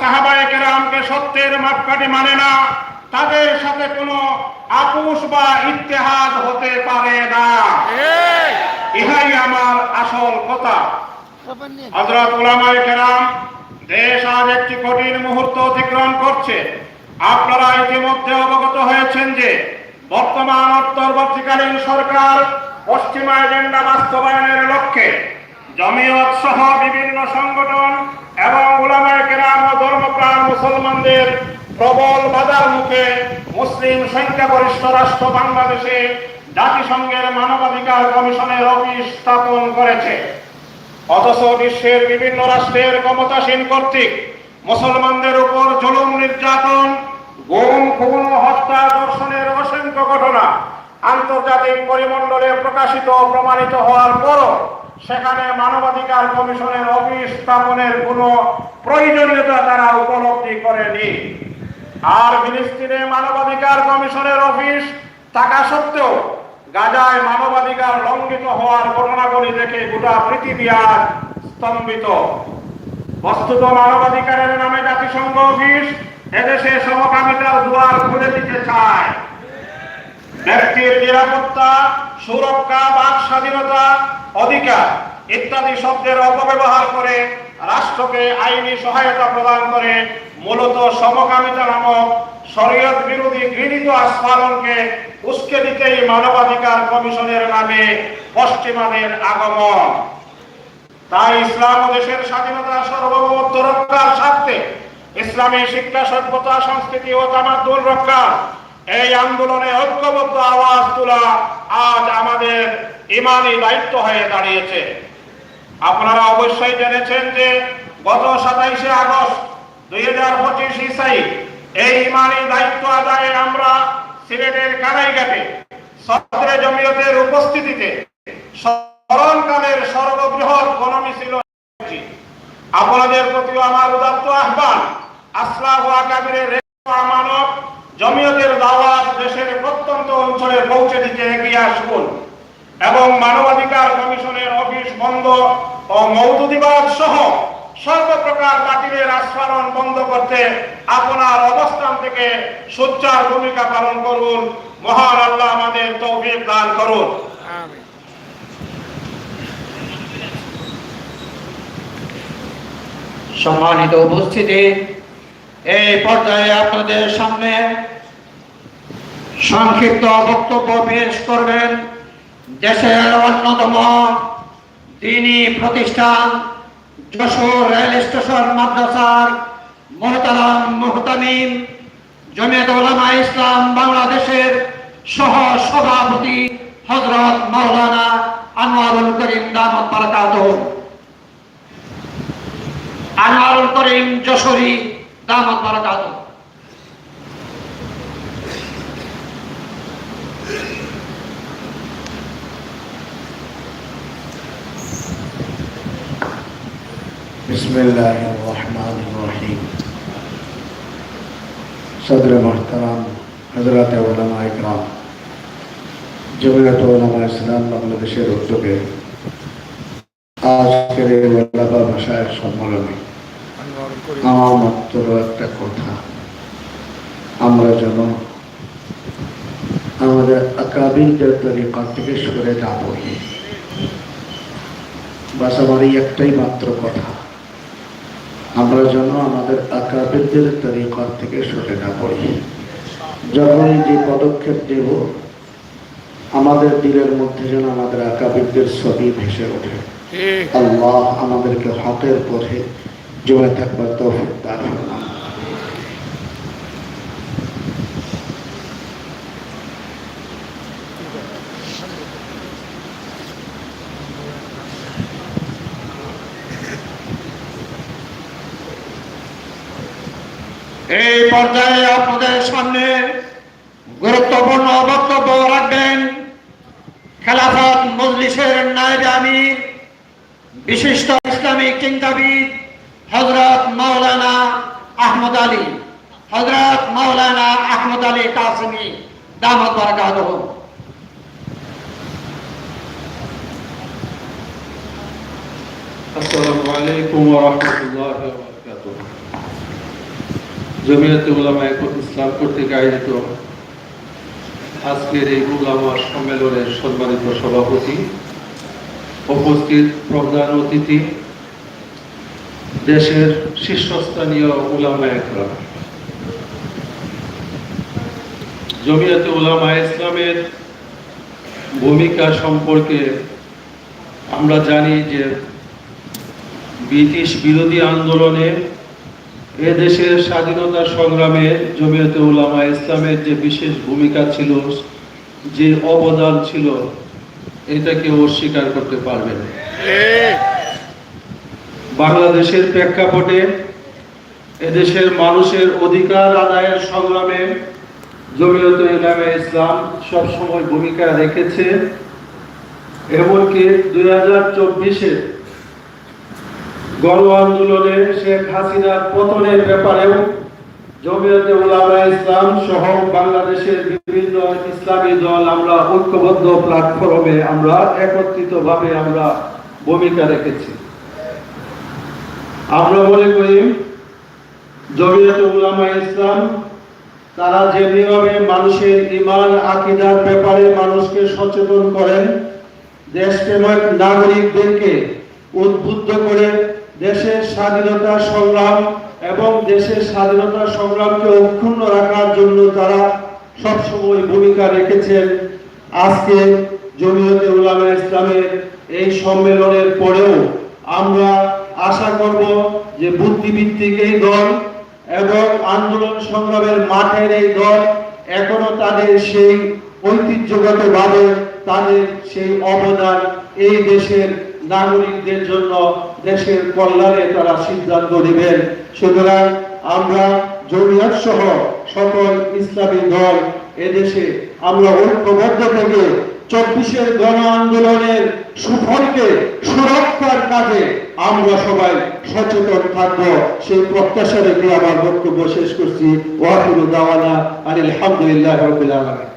সাহাবায়ে সত্যের মাপকাঠি মানে না। তাদের সাথে কোনো আপুস বা ইতিহাস হতে পারে না। ইহাই আমার আসল কথা। হজরত উলামায়ে কেরাম দেশ আজ একটি কঠিন মুহূর্ত অতিক্রম করছে। আপনারা ইতিমধ্যে অবগত হয়েছেন যে বর্তমান অন্তর্বর্তীকালীন সরকার পশ্চিমা এজেন্ডা বাস্তবায়নের লক্ষ্যে জমিয়ত সহ বিভিন্ন সংগঠন এবং উলামায়ে কেরাম ও ধর্মপ্রাণ মুসলমানদের প্রবল বাজার মুখে মুসলিম সংখ্যাগরিষ্ঠ রাষ্ট্র বাংলাদেশে জাতিসংঘের মানবাধিকার কমিশনের অফিস স্থাপন করেছে। অথচ বিশ্বের বিভিন্ন রাষ্ট্রের ক্ষমতাসীন কর্তৃক মুসলমানদের উপর জুলুম নির্যাতন, গুম, খুন, হত্যা দর্শনের অসংখ্য ঘটনা আন্তর্জাতিক পরিমণ্ডলে প্রকাশিত প্রমাণিত হওয়ার পরও সেখানে মানবাধিকার কমিশনের অফিস স্থাপনের কোনো প্রয়োজনীয়তা তারা উপলব্ধি করেনি। আর ফিলিস্তিনে মানবাধিকার কমিশনের অফিস থাকা সত্ত্বেও গাজায় মানবাধিকার লঙ্ঘিত হওয়ার ঘটনাগুলি দেখে গোটা পৃথিবী আজ স্তম্ভিত। বস্তুত মানবাধিকারের নামে জাতিসংঘ অফিস এদেশে সমকামিতার দুয়ার খুলে দিতে চায়। ব্যক্তির নিরাপত্তা, সুরক্ষা, বাক স্বাধীনতা অধিকার ইত্যাদি শব্দের অপব্যবহার করে রাষ্ট্রকে আইনি সহায়তা প্রদান করে মূলত সমকামিতা নামক শরীয়ত বিরোধী ঘৃণিত আস্ফালনকে উস্কে দিতেই মানবাধিকার কমিশনের নামে পশ্চিমাদের আগমন। তাই ইসলাম দেশের স্বাধীনতা সার্বভৌমত্ব রক্ষার স্বার্থে ইসলামী শিক্ষা সভ্যতা, সংস্কৃতি ও তামাদ্দুল রক্ষা এই আন্দোলনে ঐক্যবদ্ধ আওয়াজ তোলা আজ আমাদের ইমানি দায়িত্ব হয়ে দাঁড়িয়েছে আপনারা অবশ্যই জেনেছেন যে গত সাতাইশে আগস্ট দুই হাজার পঁচিশ ইসাই এই ইমানি দায়িত্ব আদায়ে আমরা সিলেটের কানাইঘাটে সদরে জমিয়তের উপস্থিতিতে স্মরণকালের সর্ববৃহৎ গণমিছিল। আপনাদের প্রতিও আমার উদাত্ত আহ্বান আসলাহ আকাবিরের আমানত জমিয়তের দাওয়াত দেশের প্রত্যন্ত অঞ্চলে পৌঁছে দিতে এগিয়ে আসুন এবং মানবাধিকার কমিশনের অফিস বন্ধ ও মৌদুদিবাদ সহ সর্বপ্রকার বাতিলের আস্ফালন বন্ধ করতে আপনার অবস্থান থেকে সোচ্চার ভূমিকা পালন করুন। মহান আল্লাহ আমাদের তৌফিক দান করুন। সম্মানিত উপস্থিতি এই পর্যায়ে আপনাদের সামনে সংক্ষিপ্ত বক্তব্য পেশ করবেন। দেশের অন্যতম দিনী প্রতিষ্ঠান যশোর রেল স্টেশন মাদ্রাসার মোহতারাম মোহতামিম জমিয়ত ওলামা ইসলাম বাংলাদেশের সহ সভাপতি হজরত মাওলানা আনোয়ারুল করিম দামত বারাকাতুহু। আনোয়ারুল করিম যশোরী দামত বারাকাত بسم الله الرحمن الرحيم صدر محترم হজরত ওলামা ইকরাম জমিয়ত ওলামা ইসলাম বাংলাদেশের উদ্যোগে আজকের এই ওলামা ভাষায় সম্মেলনে আমার মাত্র একটা কথা। আমরা যেন আমাদের আকাবিলদের তরিকা থেকে সরে পড়ি। বাস আমার এই একটাই মাত্র কথা। আমরা যেন আমাদের আকাবিলদের তরিকার থেকে সরে না পড়ি। যখনই যে পদক্ষেপ দেব আমাদের দিলের মধ্যে যেন আমাদের আকাবিলদের ছবি ভেসে ওঠে। আল্লাহ আমাদেরকে হাতের পথে জমে থাকবার তৌফিক দান। এই পর্যায়ে আপনাদের সামনে গুরুত্বপূর্ণ বক্তব্য রাখবেন খেলাফত মজলিসের নায়েব আমির, বিশিষ্ট ইসলামিক চিন্তাবিদ হজরত মাওলানা আহমদ আলী হজরত মাওলানা আহমদ আলী কাসমি দামতার বরকাত সম্মেলনের সম্মানিত সভাপতি, উপস্থিত প্রধান অতিথি দেশের শীর্ষস্থানীয় উলামা একরাম জমিয়তে উলামা ইসলামের ভূমিকা সম্পর্কে আমরা জানি যে ব্রিটিশ বিরোধী আন্দোলনে এ দেশের স্বাধীনতা সংগ্রামে জমিয়তে উলামা ইসলামের যে বিশেষ ভূমিকা ছিল, যে অবদান ছিল, এটাকে অস্বীকার করতে পারবে না। বাংলাদেশের প্রেক্ষাপটে এদেশের মানুষের অধিকার আদায়ের সংগ্রামে জমিয়তে উলামা ইসলাম সবসময় ভূমিকা রেখেছে, এমনকি দুই হাজার চব্বিশে গণ আন্দোলনে শেখ হাসিনার পতনের ব্যাপারেও জমিয়তে উলামা ইসলাম সহ বাংলাদেশের বিভিন্ন ইসলামী দল আমরা ঐক্যবদ্ধ প্ল্যাটফর্মে আমরা একত্রিত ভাবে আমরা ভূমিকা রেখেছি। আমরা মনে করি জমিয়তে উলামা ইসলাম, তারা যে নিয়মে মানুষের ইমান আকিদার ব্যাপারে মানুষকে সচেতন করেন, দেশপ্রেমক নাগরিকদেরকে উদ্বুদ্ধ করে দেশের স্বাধীনতা সংগ্রাম এবং দেশের স্বাধীনতা সংগ্রামকে অক্ষুণ্ণ রাখার জন্য তারা সবসময় ভূমিকা রেখেছেন। আজকে জমিয়তে উলামা ইসলামের এই সম্মেলনের পরেও আমরা আশা করব যে বুদ্ধিভিত্তিক এই দল এবং আন্দোলন সংগ্রামের মাঠের এই দল এখনও তাদের সেই ঐতিহ্যগতভাবে তাদের সেই অবদান এই দেশের নাগরিকদের জন্য দেশের কল্যাণে তারা সিদ্ধান্ত নেবেন। সুতরাং আমরা জমিয়ত সহ সকল ইসলামী দল এদেশে আমরা ঐক্যবদ্ধ থেকে চব্বিশের গণ আন্দোলনের সুফলকে সুরক্ষার কাজে আমরা সবাই সচেতন থাকব। সেই প্রত্যাশা রেখে আমার বক্তব্য শেষ করছি। ওয়াকুল দাওয়ানা আলহামদুলিল্লাহ রবিল আলমী